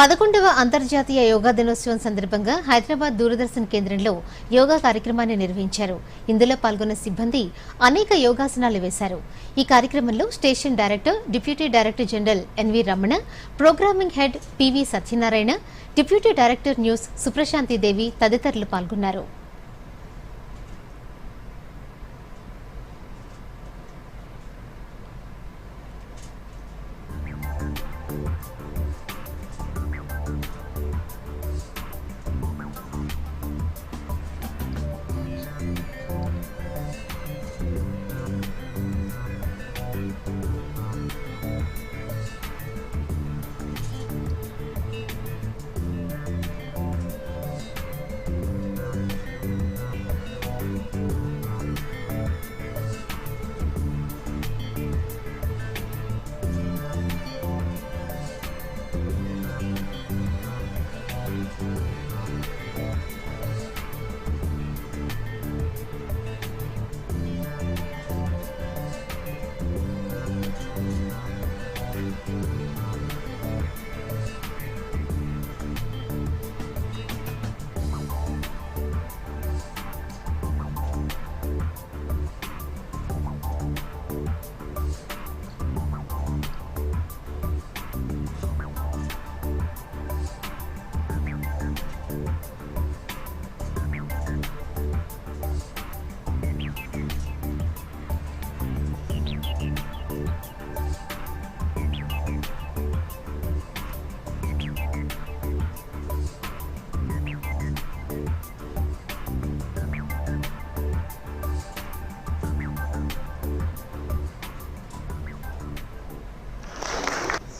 పదకొండవ అంతర్జాతీయ యోగా దినోత్సవం సందర్భంగా హైదరాబాద్ దూరదర్శన్ కేంద్రంలో యోగా కార్యక్రమాన్ని నిర్వహించారు. ఇందులో పాల్గొన్న సిబ్బంది అనేక యోగాసనాలు వేశారు. ఈ కార్యక్రమంలో station director deputy director general N V Ramana programming head P V Satyanarayana deputy director news Suprashanti Devi తదితరులు పాల్గొన్నారు.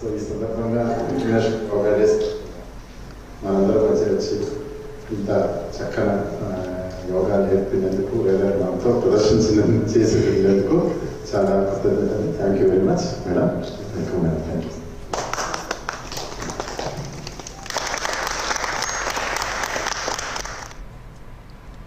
సో ఈ సందర్భంగా ఇంటర్నేషనల్ యోగా డేస్ మనందరం వచ్చి వచ్చి ఇంత చక్కన యోగా నేర్పినందుకు లేదా మనతో ప్రదర్శించిన చేసి వెళ్ళినందుకు చాలా కృతజ్ఞతలు thank you very much madam thank you madam thank you